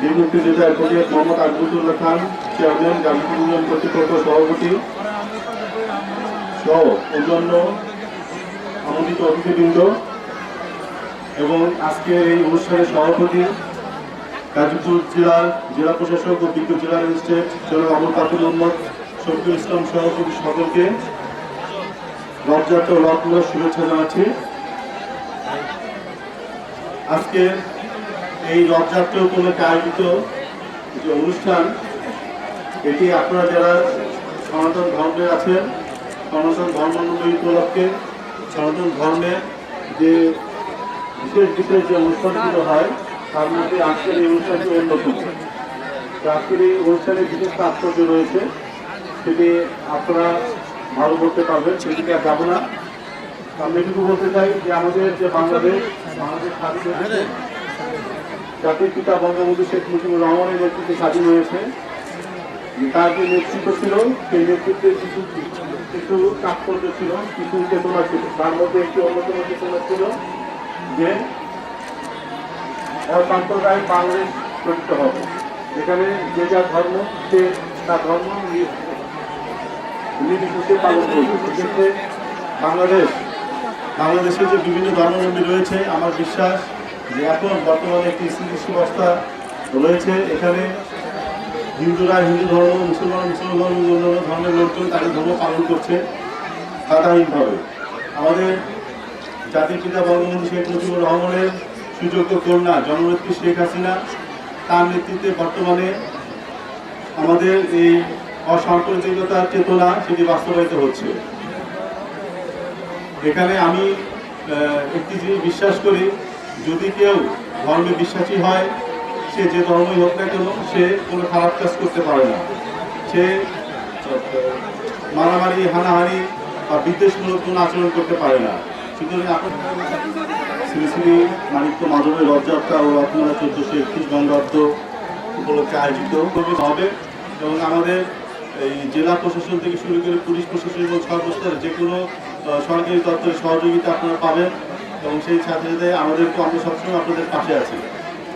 বীর মুক্তিযোদ্ধা advocate Mohammad Akbutullah Khan, chairman Gazipur union কর্তৃপক্ষ সভাপতি সহ অন্যান্য আমন্ত্রিত অতিথিবৃন্দ এবং আজকের এই অনুষ্ঠানের সভাপতি গাজীপুর জেলার জেলা প্রশাসক ও বিজ্ঞ জেলা ম্যাজিস্ট্রেট জনাব আবুল কাপুর মোহাম্মদ, শফিকুল ইসলাম সভাপতি সকলকে রথযাত্রা রথমূলক শুভেচ্ছা জানাচ্ছি। আজকে এই রথযাত্রা উপলক্ষে আয়োজিত যে অনুষ্ঠান, এটি আপনারা যারা সনাতন ধর্মে আছেন, সনাতন ধর্মাবলম্বী উপলক্ষে, সনাতন ধর্মে যে বিশেষ বিশেষ যে অনুষ্ঠানগুলো হয়, তার মধ্যে আজকের এই অনুষ্ঠানটি অন্যতম। আজকের এই অনুষ্ঠানে বিশেষ তাৎপর্য রয়েছে, সেটি আপনারা ভালো করতে পারবেন সেদিকে আর যাব না। আমি এটুকু বলতে চাই যে আমাদের যে বাংলাদেশ বাংলাদেশ জাতির পিতা বঙ্গবন্ধু শেখ মুজিবুর রহমানের নেতৃত্বে স্বাধীন হয়েছে। তার যে নেতৃত্ব ছিল, সেই নেতৃত্বে কিছু কিছু তাৎপর্য ছিল, কিছু চেতনা ছিল। তার মধ্যে একটি অন্যতম চেতনা ছিল যে অসাম্প্রদায়িক বাংলাদেশ গঠিত হবে। এখানে যে যার ধর্ম, সে তার ধর্ম নির্বিশেষে পালন করবে। সেক্ষেত্রে বাংলাদেশ বাংলাদেশে যে বিভিন্ন ধর্মাবলম্বী রয়েছে, আমার বিশ্বাস যে এখন বর্তমানে একটি স্থিতিশীল অবস্থা রয়েছে, এখানে হিন্দুরা হিন্দু ধর্ম, মুসলমান মুসলমান ধর্ম, অন্যান্য ধর্মের লোকজন তাদের ধর্ম পালন করছে বাধাহীনভাবে আমাদের জাতির পিতা বঙ্গবন্ধু শেখ মুজিবুর রহমানের সুযোগ্য কন্যা জননেত্রী শেখ হাসিনা, তার নেতৃত্বে বর্তমানে আমাদের এই অসাম্প্রদায়িকতার চেতনা সেটি বাস্তবায়িত হচ্ছে। এখানে আমি একটি জিনিস বিশ্বাস করি যদি কেউ ধর্মে বিশ্বাসী হয়, সে যে ধর্মই হোক না কেন, সে কোনো খারাপ কাজ করতে পারে না। সে, মারামারি, হানাহানি বা বিদ্বেষমূলক কোনো আচরণ করতে পারে না। সুতরাং আপনার শ্রী শ্রী মানিক্য মাধবের রথযাত্রা ও রথমেলা চোদ্দশো একত্রিশ বঙ্গাব্দ উপলক্ষে আয়োজিত হবে এবং আমাদের এই জেলা প্রশাসন থেকে শুরু করে পুলিশ প্রশাসন এবং সর্বস্তরে যে কোনো সরকারি দপ্তরের সহযোগিতা আপনারা পাবেন। এবং সেই সাথে আমাদেরকে আমরা সবসময় আপনাদের পাশে আছি।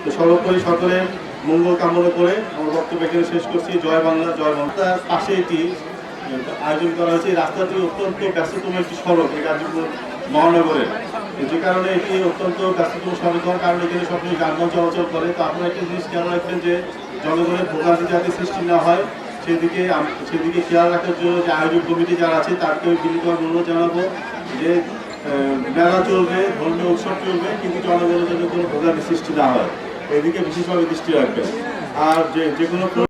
তো সর্বোপরি সকলের মঙ্গল কামনা করে আমার বক্তব্য এখানে শেষ করছি। জয় বাংলা জয় বাংলা। পাশে এটি আয়োজন করা হয়েছে। এই রাস্তাটি অত্যন্ত ব্যস্ততম একটি সড়ক, এই গাজীপুর মহানগরে। যে কারণে এটি অত্যন্ত ব্যস্ততম সড়ক হওয়ার কারণে এখানে সবসময় যানবাহন চলাচল করে। তো আপনারা একটা জিনিস খেয়াল রাখবেন যে, জনগণের ভোগান্তি যাতে সৃষ্টি না হয়, সেদিকে সেদিকে খেয়াল রাখার জন্য যে আয়োজক কমিটি যারা আছে তাদেরকে বিনীতভাবে অনুরোধ জানাব যে মেলা চলবে, ধর্মীয় উৎসব চলবে, কিন্তু জনগণের জন্য কোনো ভোগান্তি সৃষ্টি না হয়। এদিকে বিশেষভাবে দৃষ্টি রাখবেন। আর যে যে কোনো